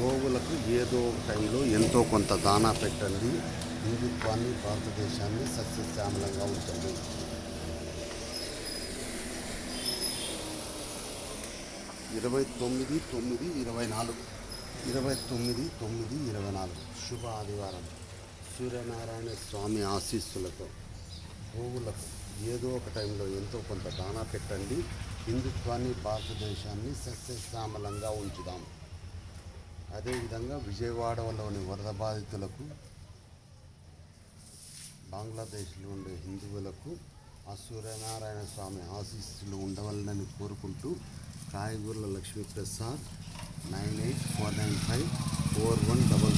గోవులకు ఏదో ఒక టైంలో ఎంతో కొంత దానా పెట్టండి. హిందుత్వాన్ని భారతదేశాన్ని సస్యశ్యామలంగా ఉంచండి. ఇరవై తొమ్మిది తొమ్మిది ఇరవై నాలుగు. ఇరవై తొమ్మిది తొమ్మిది ఇరవై నాలుగు. శుభ ఆదివారం. సూర్యనారాయణ స్వామి ఆశీస్సులతో గోవులకు ఏదో ఒక టైంలో ఎంతో కొంత దానా పెట్టండి. హిందుత్వాన్ని భారతదేశాన్ని సస్యశ్యామలంగా ఉంచుదాం. అదేవిధంగా విజయవాడలోని వరద బాధితులకు బంగ్లాదేశ్లో ఉండే హిందువులకు ఆ సూర్యనారాయణ స్వామి ఆశీస్సులు ఉండవలనని కోరుకుంటూ కాయగూరల Lakshmiprasad nine eight four nine five four one double